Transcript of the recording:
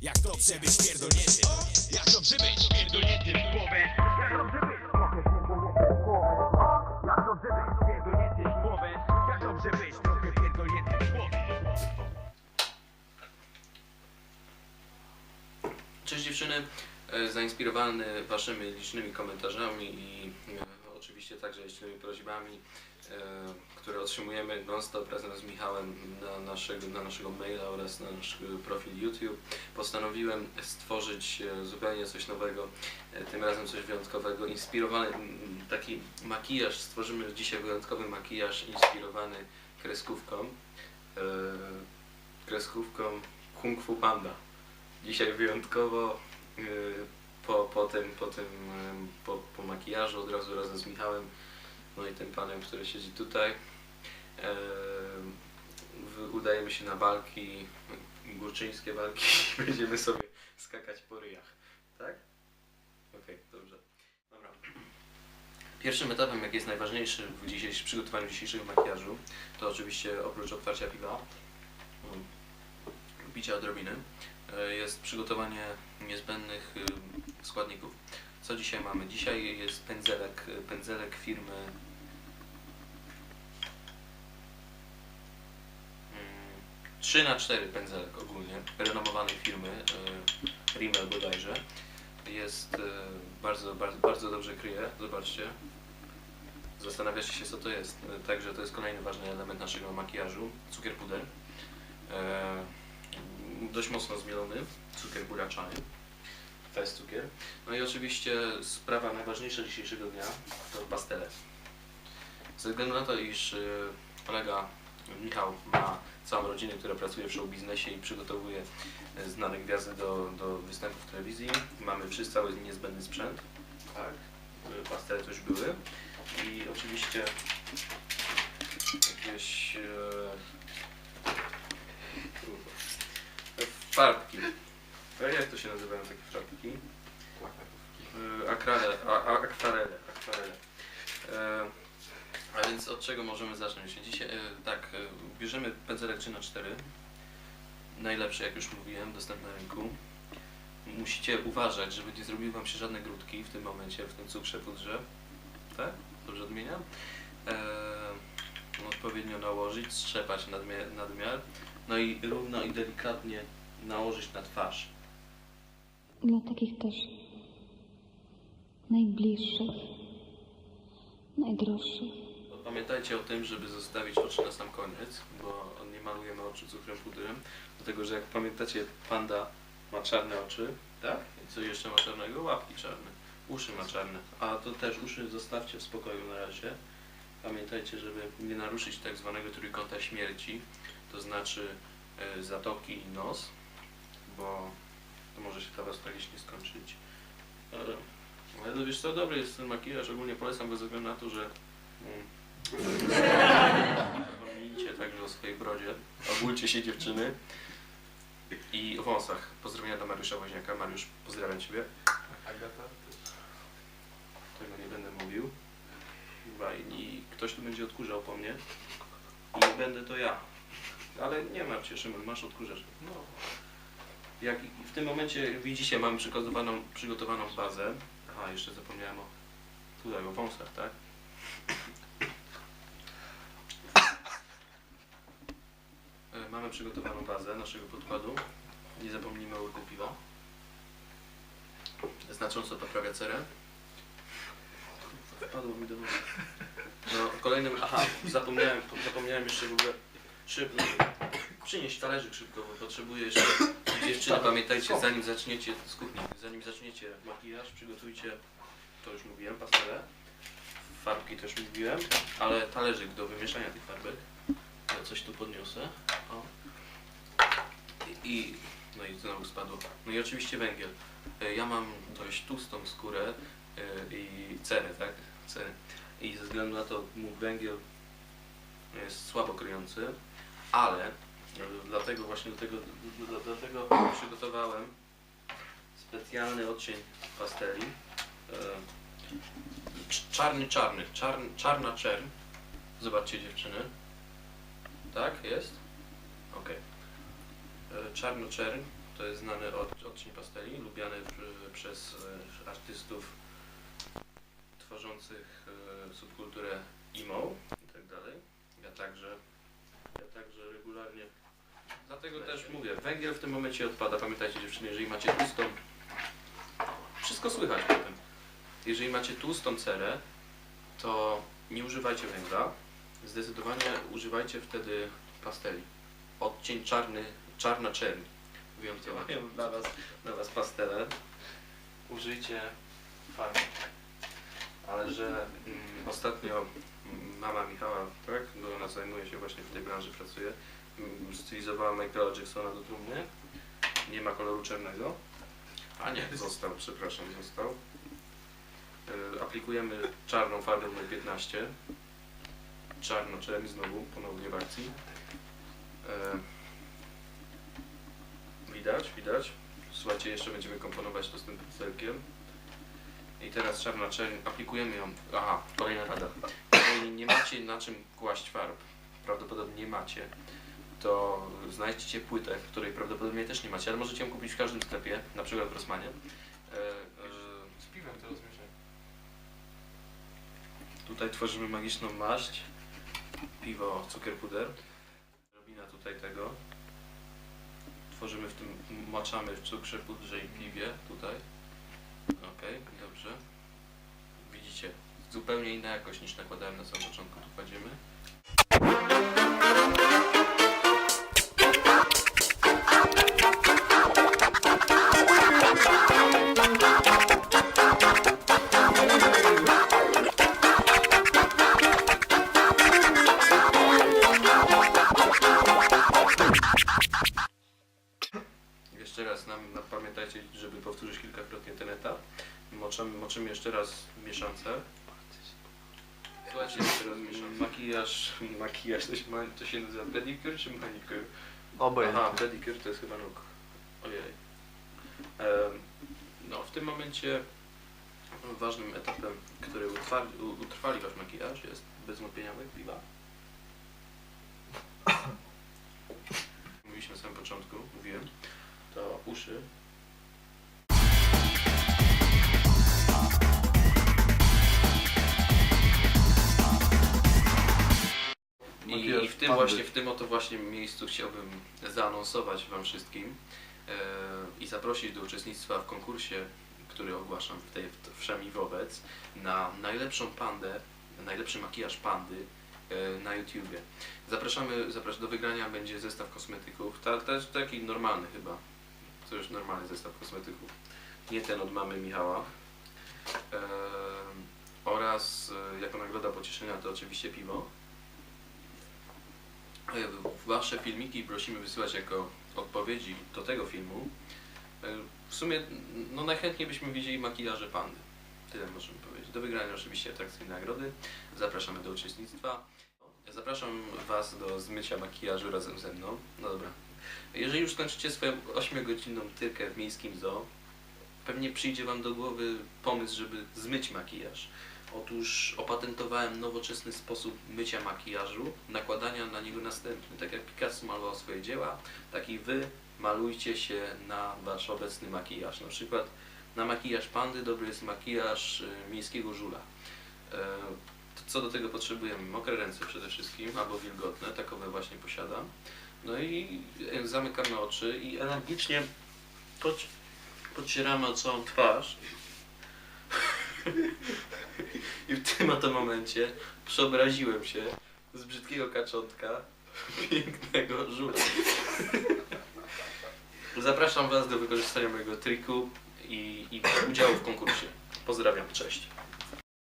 Jak dobrze być pierdolnięty Jak dobrze być pierdolnięty w głowę. Jak Jak Cześć dziewczyny, E, zainspirowany waszymi licznymi komentarzami i e, oczywiście także licznymi prośbami, e, które otrzymujemy non-stop razem z Michałem na naszego, na naszego maila oraz na nasz e, profil YouTube, postanowiłem stworzyć e, zupełnie coś nowego, tym razem coś wyjątkowego, inspirowany, taki makijaż, stworzymy dzisiaj wyjątkowy makijaż inspirowany kreskówką, kreskówką Kung Fu Panda. Dzisiaj wyjątkowo po, po tym, po, tym po, po makijażu od razu razem z Michałem, no i tym panem, który siedzi tutaj, udajemy się na walki, górczyńskie walki będziemy sobie skakać po ryjach. Tak? Okej, dobrze. Dobra. Pierwszym etapem, jaki jest najważniejszy w, dzisiejszym, przygotowaniu dzisiejszego makijażu, to oczywiście oprócz otwarcia piwa, mm, picia odrobiny, e, jest przygotowanie niezbędnych y, składników. Co dzisiaj mamy? Dzisiaj jest pędzelek, y, pędzelek firmy mm, 3 na 4 pędzelek ogólnie, renomowanej firmy y, Rimmel bodajże. Jest y, bardzo, bardzo, bardzo dobrze kryje, zobaczcie. Zastanawiacie się co to jest. Y, Także to jest kolejny ważny element naszego makijażu. Cukier puder. E, dość mocno zmielony, cukier buraczany, to jest cukier. No i oczywiście sprawa najważniejsza dzisiejszego dnia to pastele. Ze względu na to, iż y, kolega Michał ma całą rodzinę, która pracuje w show biznesie i przygotowuje y, znane gwiazdy do, do występów w telewizji, mamy wszyscy cały niezbędny sprzęt. Tak, y, pastele to już były. I oczywiście jakieś Farbki. A Jak to się nazywają takie farbki? E, Akrele, a, a, akwarele. akwarele. E, a więc od czego możemy zacząć? Dzisiaj e, tak, e, bierzemy pędzelek 3 na 4 Najlepszy, jak już mówiłem, dostępny na rynku. Musicie uważać, żeby nie zrobiły Wam się żadne grudki w tym momencie, w tym cukrze, pudrze. Tak? Dobrze odmieniam? E, odpowiednio nałożyć, strzepać nadmiar, nadmiar, no i równo i delikatnie nałożyć na twarz. Dla takich też najbliższych, najdroższych. Pamiętajcie o tym, żeby zostawić oczy na sam koniec, bo nie malujemy oczu cukrem pudrem, dlatego że jak pamiętacie, panda ma czarne oczy, tak? I co jeszcze ma czarnego? Łapki czarne, uszy ma czarne, a to też uszy zostawcie w spokoju na razie. Pamiętajcie, żeby nie naruszyć tak zwanego trójkąta śmierci, to znaczy e, zatoki i nos, bo to może się dla Was tragicznie skończyć. Ale, ale to wiesz co, dobry jest ten makijaż, ogólnie polecam go ze względu na to, że mm, Zapomnijcie także o swojej brodzie. Ogólcie się dziewczyny. I o wąsach. Pozdrowienia do Mariusza Woźniaka. Mariusz, pozdrawiam Ciebie. Agata? Tego nie będę mówił. Chyba I ktoś tu będzie odkurzał po mnie. I będę to ja. Ale nie martw się, Szymon, masz odkurzacz. No. Jak w tym momencie widzicie, mam przygotowaną, przygotowaną bazę. Aha, jeszcze zapomniałem o tutaj o wąsach, tak? E, Mamy przygotowaną bazę naszego podkładu. Nie zapomnijmy o łyku piwa. Znacząco poprawia cerę. Wpadło mi do wody. No, kolejnym. Aha, zapomniałem, zapomniałem jeszcze w ogóle. Szyb, przynieść talerzyk szybko, bo potrzebuję jeszcze. Dziewczyny, pamiętajcie, zanim zaczniecie z kuchni, zanim zaczniecie makijaż, przygotujcie, to już mówiłem, pastele. Farbki też mówiłem, ale talerzyk do wymieszania tych farbek. Ja coś tu podniosę. O. I, no i znowu spadło. No i oczywiście węgiel. E, Ja mam dość tłustą skórę e, i cerę, tak? Cerę. I ze względu na to mój węgiel jest słabo kryjący, ale dlatego właśnie do tego, dlatego przygotowałem specjalny odcień pasteli. E, cz- Czarny, czarny, czarn, czarna czerń. Zobaczcie dziewczyny. Tak, jest? Okej. E, Czarno-czerń to jest znany od, odcień pasteli, lubiany pr- przez e, artystów tworzących subkulturę emo i tak dalej. Ja także, ja także regularnie. Dlatego też mówię, węgiel w tym momencie odpada. Pamiętajcie dziewczyny, jeżeli macie tłustą. Wszystko słychać potem. Jeżeli macie tłustą cerę, to nie używajcie węgla. Zdecydowanie używajcie wtedy pasteli. Odcień czarny, czarna czerń. Wyjątkowo dla was, dla was pastele. Użyjcie farby. Ale że mm, ostatnio mama Michała, tak, bo ona zajmuje się właśnie w tej branży, pracuje, stylizowała Michaela Jacksona do trumny. Nie ma koloru czarnego. A nie, został, przepraszam, został. E, aplikujemy czarną farbę numer 15. Czarno-czerń znowu, ponownie w akcji. E, widać, widać. Słuchajcie, jeszcze będziemy komponować to z tym pędzelkiem. I teraz czarna czerń, aplikujemy ją. Aha, kolejna rada. Jeżeli nie macie na czym kłaść farb, prawdopodobnie nie macie, to znajdźcie płytę, której prawdopodobnie też nie macie, ale możecie ją kupić w każdym sklepie, na przykład w Rossmanie. E, e, Z piwem to rozmieszaj. Tutaj tworzymy magiczną maść, piwo, cukier, puder. Robina tutaj tego. Tworzymy w tym, maczamy w cukrze, pudrze i piwie tutaj. Okej, dobrze. Widzicie, zupełnie inna jakość niż nakładałem na samym początku. Tu kładziemy. Pamiętajcie, żeby powtórzyć kilkakrotnie ten etap. Moczymy, moczymy jeszcze raz w mieszance. Słuchajcie, jeszcze raz mieszam. Makijaż, makijaż to się, ma, to się nazywa pedicure czy manicure? Aha, pedicure to jest chyba nóg. Ojej. No, w tym momencie ważnym etapem, który utrwali, utrwali wasz makijaż jest bez wątpienia łyk piwa. Mówiliśmy na samym początku, mówiłem, to uszy. I, w tym właśnie, w tym oto właśnie miejscu chciałbym zaanonsować Wam wszystkim e, i zaprosić do uczestnictwa w konkursie, który ogłaszam w tej wszemi wobec, na najlepszą pandę, najlepszy makijaż pandy e, na YouTubie. Zapraszamy, zaprasz do wygrania będzie zestaw kosmetyków, ta, ta, taki normalny chyba, to już normalny zestaw kosmetyków, nie ten od mamy Michała. Oraz e, jako nagroda pocieszenia to oczywiście piwo. E, Wasze filmiki prosimy wysyłać jako odpowiedzi do tego filmu. E, W sumie no najchętniej byśmy widzieli makijaże pandy. Tyle możemy powiedzieć. Do wygrania oczywiście atrakcyjne nagrody. Zapraszamy do uczestnictwa. Zapraszam Was do zmycia makijażu razem ze mną. No dobra. Jeżeli już skończycie swoją 8-godzinną tyrkę w miejskim zoo, pewnie przyjdzie Wam do głowy pomysł, żeby zmyć makijaż. Otóż opatentowałem nowoczesny sposób mycia makijażu, nakładania na niego następny. Tak jak Picasso malował swoje dzieła, tak i Wy malujcie się na Wasz obecny makijaż. Na przykład na makijaż pandy dobry jest makijaż y, miejskiego żula. E, co do tego potrzebujemy? Mokre ręce przede wszystkim, albo wilgotne, takowe właśnie posiadam. No i zamykamy oczy i energicznie pod, podcieramy o całą twarz. I w tym oto momencie przeobraziłem się z brzydkiego kaczątka pięknego żula. Zapraszam Was do wykorzystania mojego triku i, i udziału w konkursie. Pozdrawiam, cześć.